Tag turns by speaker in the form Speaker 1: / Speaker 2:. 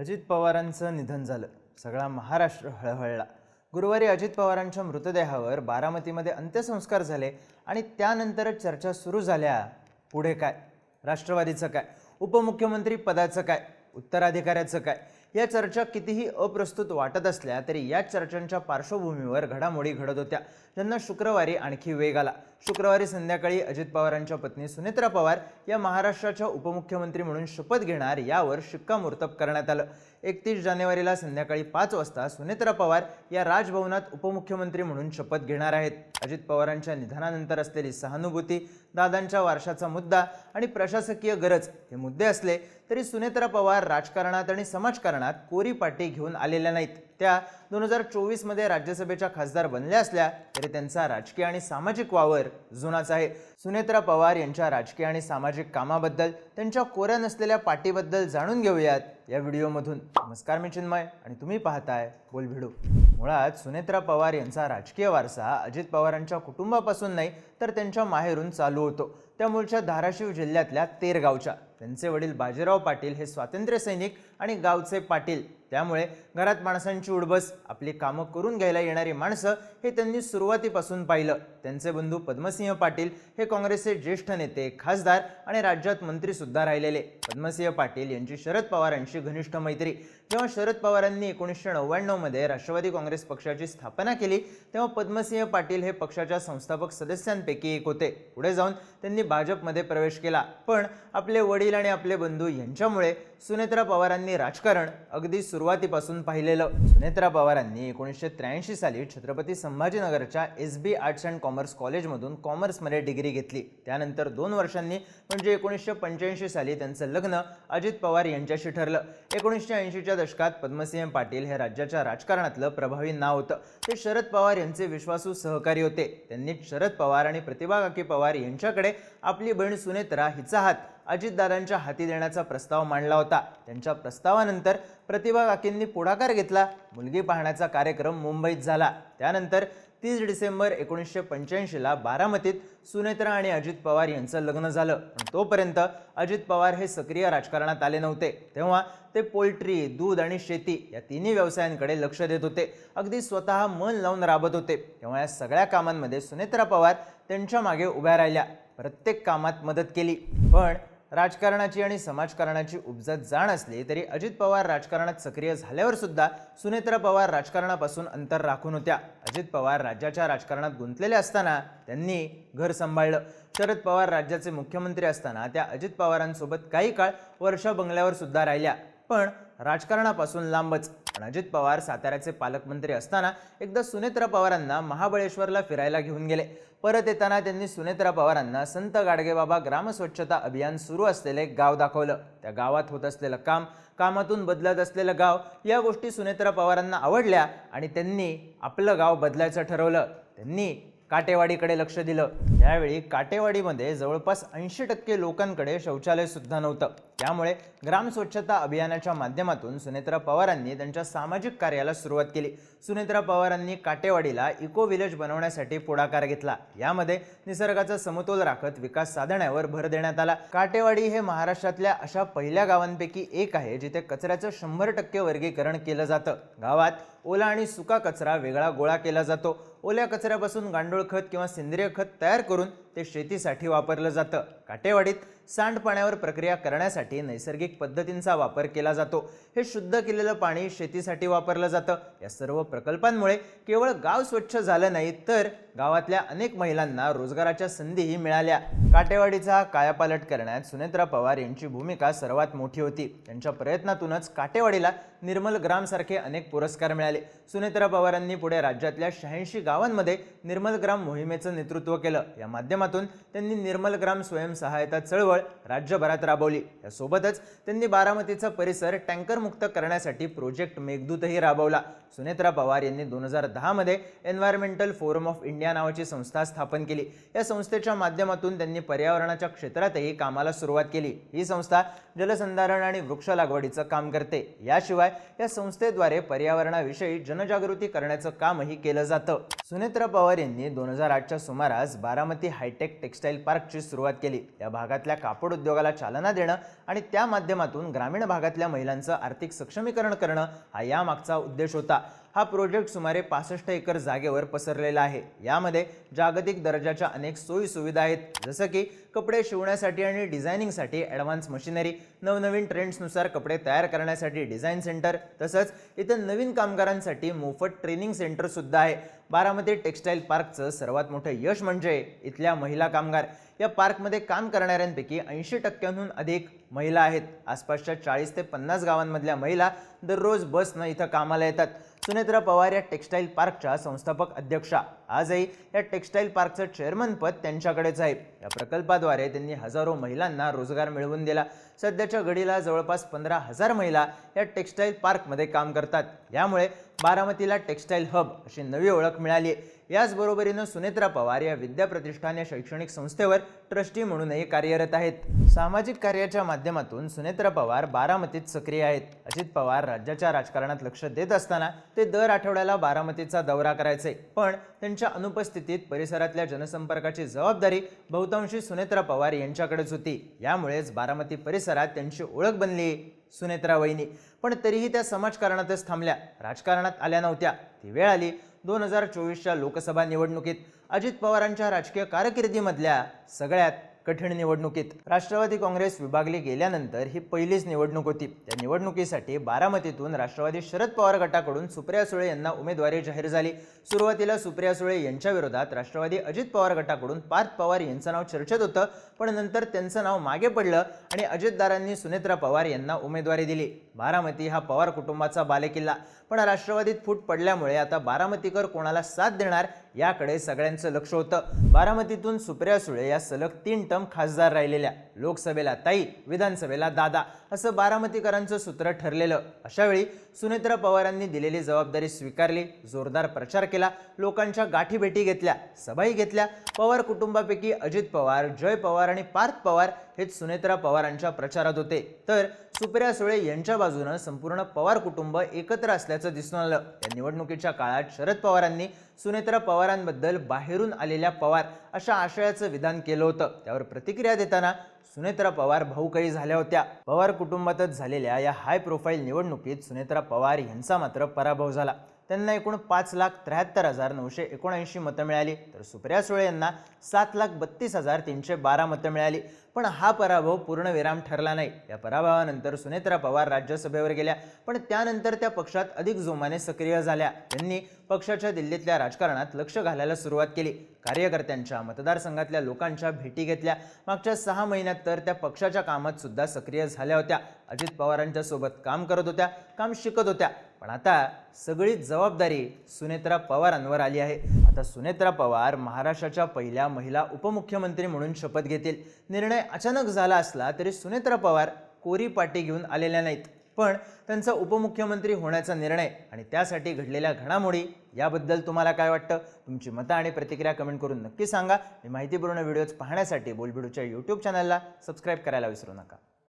Speaker 1: अजित पवारांचं निधन झालं. सगळा महाराष्ट्र हळहळला. गुरुवारी अजित पवारांच्या मृतदेहावर बारामतीमध्ये अंत्यसंस्कार झाले आणि त्यानंतरच चर्चा सुरू झाल्या. पुढे काय? राष्ट्रवादीचं काय? उपमुख्यमंत्री पदाचं काय? उत्तराधिकाऱ्याचं काय? या चर्चा कितीही अप्रस्तुत वाटत असल्या तरी या चर्चांच्या पार्श्वभूमीवर घडामोडी घडत होत्या. ज्यांना शुक्रवारी आणखी वेग आला. शुक्रवारी संध्याकाळी अजित पवारांच्या पत्नी सुनेत्रा पवार या महाराष्ट्राच्या उपमुख्यमंत्री म्हणून शपथ घेणार यावर शिक्कामोर्तब करण्यात आलं. एकतीस जानेवारीला संध्याकाळी पाच वाजता सुनेत्रा पवार या राजभवनात उपमुख्यमंत्री म्हणून शपथ घेणार आहेत. अजित पवारांच्या निधनानंतर असलेली सहानुभूती दादांच्या वारशाचा मुद्दा आणि प्रशासकीय गरज हे मुद्दे असले तरी सुनेत्रा पवार राजकारणात आणि समाजकारणात कोरी पाटी घेऊन आलेल्या नाहीत. त्या दोन हजार चोवीसमध्ये राज्यसभेच्या खासदार बनल्या असल्या तरी त्यांचा राजकीय आणि सामाजिक वावर जुनाच आहे. सुनेत्रा पवार यांच्या राजकीय आणि सामाजिक कामाबद्दल त्यांच्या कोऱ्या नसलेल्या पाठीबद्दल जाणून घेऊयात या व्हिडिओमधून. नमस्कार मी चिन्मय आणि तुम्ही पाहताय बोल भिडू मुळात सुनेत्रा पवार यांचा राजकीय वारसा अजित पवारांच्या कुटुंबापासून नाही तर त्यांच्या माहेरून चालू होतो. त्या मूळच्या धाराशिव जिल्ह्यातल्या तेरगावच्या. त्यांचे वडील बाजीराव पाटील हे स्वातंत्र्य सैनिक आणि गावचे पाटील. त्यामुळे घरात माणसांची उडबस आपली कामं करून घ्यायला येणारी माणसं हे त्यांनी सुरुवातीपासून पाहिलं. त्यांचे बंधू पद्मसिंह पाटील हे काँग्रेसचे ज्येष्ठ नेते खासदार आणि राज्यात मंत्रीसुद्धा राहिलेले. पद्मसिंह पाटील यांची शरद पवारांशी घनिष्ठ मैत्री. जेव्हा शरद पवारांनी एकोणीसशे नव्याण्णवमध्ये राष्ट्रवादी काँग्रेस पक्षाची स्थापना केली तेव्हा पद्मसिंह पाटील हे पक्षाच्या संस्थापक सदस्यांपैकी एक होते. पुढे जाऊन त्यांनी भाजपमध्ये प्रवेश केला. पण आपले वडील आणि आपले बंधू यांच्यामुळे सुनेत्रा पवारांनी राजकारण अगदी सुरुवातीपासून पाहिलेलं. सुनेत्रा पवारांनी एकोणीसशे त्र्याऐंशी साली Chhatrapati संभाजीनगरच्या S B arts and commerce कॉलेजमधून कॉमर्समध्ये डिग्री घेतली. त्यानंतर दोन वर्षांनी म्हणजे एकोणीसशे पंच्याऐंशी साली त्यांचं लग्न अजित पवार यांच्याशी ठरलं. एकोणीसशे ऐंशीच्या दशकात पद्मसिंह पाटील हे राज्याच्या राजकारणातलं प्रभावी नाव होतं. ते शरद पवार यांचे विश्वासू सहकारी होते. त्यांनी शरद पवार आणि प्रतिभा काकी पवार यांच्याकडे आपली बहीण सुनेत्रा हिचा हात अजितदादांच्या हाती देण्याचा प्रस्ताव मांडला होता. त्यांच्या प्रस्तावानंतर प्रतिभा काकींनी पुढाकार घेतला. मुलगी पाहण्याचा कार्यक्रम मुंबईत झाला. त्यानंतर तीस डिसेंबर एकोणीसशे पंच्याऐंशीला बारामतीत सुनेत्रा आणि अजित पवार यांचं लग्न झालं. पण तोपर्यंत अजित पवार हे सक्रिय राजकारणात आले नव्हते. तेव्हा ते पोल्ट्री दूध आणि शेती या तिन्ही व्यवसायांकडे लक्ष देत होते. अगदी स्वतः मन लावून राबत होते. तेव्हा या सगळ्या कामांमध्ये सुनेत्रा पवार त्यांच्या मागे उभ्या राहिल्या. प्रत्येक कामात मदत केली. पण राजकारणाची आणि समाजकारणाची उपजत जाण असली तरी अजित पवार राजकारणात सक्रिय झाल्यावर सुद्धा सुनेत्रा पवार राजकारणापासून अंतर राखून होत्या. अजित पवार राज्याच्या राजकारणात गुंतलेले असताना त्यांनी घर सांभाळलं. शरद पवार राज्याचे मुख्यमंत्री असताना त्या अजित पवारांसोबत काही काळ वर्षा बंगल्यावर सुद्धा राहिल्या. पण राजकारणापासून लांबच. अजित पवार साताऱ्याचे पालकमंत्री असताना एकदा सुनेत्रा पवारांना महाबळेश्वरला फिरायला घेऊन गेले. परत येताना त्यांनी सुनेत्रा पवारांना संत गाडगेबाबा ग्रामस्वच्छता अभियान सुरू असलेले गाव दाखवलं. त्या गावात होत असलेलं काम कामातून बदलत असलेलं गाव या गोष्टी सुनेत्रा पवारांना आवडल्या आणि त्यांनी आपलं गाव बदलायचं ठरवलं. त्यांनी काटेवाडीकडे लक्ष दिलं. त्यावेळी काटेवाडीमध्ये जवळपास ऐंशी टक्के लोकांकडे शौचालय सुद्धा नव्हतं. त्यामुळे ग्राम स्वच्छता अभियानाच्या माध्यमातून सुनेत्रा पवारांनी त्यांच्या सामाजिक कार्याला सुरुवात केली. सुनेत्रा पवारांनी काटेवाडीला इको विलेज बनवण्यासाठी पुढाकार घेतला. यामध्ये निसर्गाचा समतोल राखत विकास साधण्यावर भर देण्यात आला. काटेवाडी हे महाराष्ट्रातल्या अशा पहिल्या गावांपैकी एक आहे जिथे कचऱ्याचं शंभर टक्के वर्गीकरण केलं जातं. गावात ओला आणि सुका कचरा वेगळा गोळा केला जातो. ओल्या कचऱ्यापासून गांडूळ खत किंवा सेंद्रिय खत तयार करून ते शेतीसाठी वापरलं जातं. काटेवाडीत सांडपाण्यावर प्रक्रिया करण्यासाठी नैसर्गिक पद्धतींचा वापर केला जातो. हे शुद्ध केलेलं पाणी शेतीसाठी वापरलं जातं. या सर्व प्रकल्पांमुळे केवळ गाव स्वच्छ झालं नाही तर गावातल्या अनेक महिलांना रोजगाराच्या संधीही मिळाल्या. काटेवाडीचा कायापालट करण्यात सुनेत्रा पवार यांची भूमिका सर्वात मोठी होती. त्यांच्या प्रयत्नातूनच काटेवाडीला निर्मल ग्रामसारखे अनेक पुरस्कार मिळाले. सुनेत्रा पवारांनी पुढे राज्यातल्या शहाऐंशी गावांमध्ये निर्मल ग्राम मोहिमेचं नेतृत्व केलं. या माध्यमातून त्यांनी निर्मल ग्राम स्वयंसहायता चळवळ राज्यभरात राबवली. यासोबतच त्यांनी बारामतीचा परिसर टँकरमुक्त करण्यासाठी प्रोजेक्ट मेघदूतही राबवला. सुनेत्रा पवार यांनी दोन हजार दहामध्ये एन्व्हायरमेंटल फोरम ऑफ इंडिया नावाची संस्था स्थापन केली. या संस्थेच्या माध्यमातून त्यांनी पर्यावरणाच्या क्षेत्रातही कामाला सुरुवात केली. ही संस्था जलसंधारण आणि वृक्ष लागवडीचं काम करते. याशिवाय या संस्थेद्वारे पर्यावरणाविषयी जनजागृती करण्याचं कामही केलं जातं. सुनेत्रा पवार यांनी दोन हजार आठच्या सुमारास Baramati high hi tech textile पार्कची सुरुवात केली. या भागातल्या कापड उद्योगाला चालना देणं आणि त्या माध्यमातून ग्रामीण भागातल्या महिलांचं आर्थिक सक्षमीकरण करणं हा यामागचा उद्देश होता. हा प्रोजेक्ट सुमारे पासष्ट एकर जागेवर पसरलेला आहे. यामध्ये जागतिक दर्जाच्या अनेक सोयी सुविधा आहेत. जसं की कपडे शिवण्यासाठी आणि डिझायनिंगसाठी ॲडव्हान्स मशिनरी नवनवीन ट्रेंड्सनुसार कपडे तयार करण्यासाठी डिझाईन सेंटर तसंच इथं नवीन कामगारांसाठी मोफत ट्रेनिंग सेंटरसुद्धा आहे. बारामती टेक्स्टाईल पार्कचं सर्वात मोठं यश म्हणजे इथल्या महिला कामगार. या पार्कमध्ये काम करणाऱ्यांपैकी ऐंशी टक्क्यांहून अधिक महिला आहेत. आसपासच्या चाळीस ते पन्नास गावांमधल्या महिला दररोज बसनं इथं कामाला येतात. सुनेत्रा पवार या टेक्स्टाईल पार्कच्या संस्थापक अध्यक्षा. आजही या टेक्स्टाईल पार्कचं चेअरमनपद त्यांच्याकडेच आहे. या प्रकल्पाद्वारे त्यांनी हजारो महिलांना रोजगार मिळवून दिला. सध्याच्या घडीला जवळपास पंधरा हजार महिला या टेक्स्टाईल पार्कमध्ये काम करतात. यामुळे बारामतीला टेक्स्टाईल हब अशी नवी ओळख मिळाली आहे. याचबरोबरीनं सुनेत्रा पवार या विद्या प्रतिष्ठान या शैक्षणिक संस्थेवर ट्रस्टी म्हणूनही कार्यरत आहेत. सामाजिक कार्याच्या माध्यमातून सुनेत्रा पवार बारामतीत सक्रिय आहेत. अजित पवार राज्याच्या राजकारणात लक्ष देत असताना ते दर आठवड्याला बारामतीचा दौरा करायचे. पण यांच्या अनुपस्थितीत परिसरातल्या जनसंपर्काची जबाबदारी बहुतांशी सुनेत्रा पवार यांच्याकडेच होती. यामुळेच बारामती परिसरात त्यांची ओळख बनली सुनेत्रा वहिनी. पण तरीही त्या समाजकारणातच थांबल्या. राजकारणात आल्या नव्हत्या. ती वेळ आली दोन हजार चोवीसच्या लोकसभा निवडणुकीत. अजित पवारांच्या राजकीय कारकिर्दीमधल्या सगळ्यात कठीण निवडणुकीत. राष्ट्रवादी काँग्रेस विभागली गेल्यानंतर ही पहिलीच निवडणूक होती. त्या निवडणुकीसाठी बारामतीतून राष्ट्रवादी शरद पवार गटाकडून सुप्रिया सुळे यांना उमेदवारी जाहीर झाली. सुरुवातीला सुप्रिया सुळे यांच्या विरोधात राष्ट्रवादी अजित पवार गटाकडून पार्थ पवार यांचं नाव चर्चेत होतं पण नंतर त्यांचं नाव मागे पडलं आणि अजितदारांनी सुनेत्रा पवार यांना उमेदवारी दिली. बारामती हा पवार कुटुंबाचा बालेकिल्ला. पण राष्ट्रवादीत फूट पडल्यामुळे आता बारामतीकर कोणाला साथ देणार याकडे सगळ्यांचं लक्ष होतं. बारामतीतून सुप्रिया सुळे या सलग तीन टर्म खासदार राहिलेल्या. लोकसभेला ताई विधानसभेला दादा असं बारामतीकरांचं सूत्र ठरलेलं. अशावेळी सुनेत्रा पवारांनी दिलेली जबाबदारी स्वीकारली जोरदार प्रचार केला लोकांच्या गाठीभेटी घेतल्या सभाही घेतल्या. पवार कुटुंबापैकी अजित पवार जय पवार आणि पार्थ पवार हेच सुनेत्रा पवारांच्या प्रचारात होते. तर सुप्रिया सुळे यांच्या बाजूनं संपूर्ण पवार कुटुंब एकत्र असल्याचं दिसून आलं. या निवडणुकीच्या काळात शरद पवारांनी सुनेत्रा पवारांबद्दल बाहेरून आलेल्या पवार अशा आशयाचं विधान केलं होतं. त्यावर प्रतिक्रिया देताना सुनेत्रा पवार भाऊकळी झाल्या होत्या. पवार कुटुंबातच झालेल्या या हाय प्रोफाईल निवडणुकीत सुनेत्रा पवार यांचा मात्र पराभव झाला. त्यांना एकूण पाच लाख त्र्याहत्तर हजार नऊशे एकोणऐंशी मतं मिळाली. तर सुप्रिया सुळे यांना सात लाख बत्तीस हजार तीनशे बारा मतं मिळाली. पण हा पराभव पूर्णविराम ठरला नाही. या पराभवानंतर सुनेत्रा पवार राज्यसभेवर गेल्या. पण त्यानंतर त्या पक्षात अधिक जोमाने सक्रिय झाल्या. त्यांनी पक्षाच्या दिल्लीतल्या राजकारणात लक्ष घालायला सुरुवात केली. कार्यकर्त्यांच्या मतदारसंघातल्या लोकांच्या भेटी घेतल्या. मागच्या सहा महिन्यात तर त्या पक्षाच्या कामात सुद्धा सक्रिय झाल्या होत्या. अजित पवारांच्या सोबत काम करत होत्या काम शिकत होत्या. पण आता सगळी जबाबदारी सुनेत्रा पवारांवर आली आहे. आता सुनेत्रा पवार महाराष्ट्राच्या पहिल्या महिला उपमुख्यमंत्री म्हणून शपथ घेतील. निर्णय अचानक झाला असला तरी सुनेत्रा पवार कोरी पाटी घेऊन आलेल्या नाहीत. पण त्यांचा उपमुख्यमंत्री होण्याचा निर्णय आणि त्यासाठी घडलेल्या घडामोडी याबद्दल तुम्हाला काय वाटतं? तुमची मतं आणि प्रतिक्रिया कमेंट करून नक्की सांगा. मी माहितीपूर्ण व्हिडिओज पाहण्यासाठी बोलबिडूच्या यूट्यूब चॅनलला सबस्क्राईब करायला विसरू नका.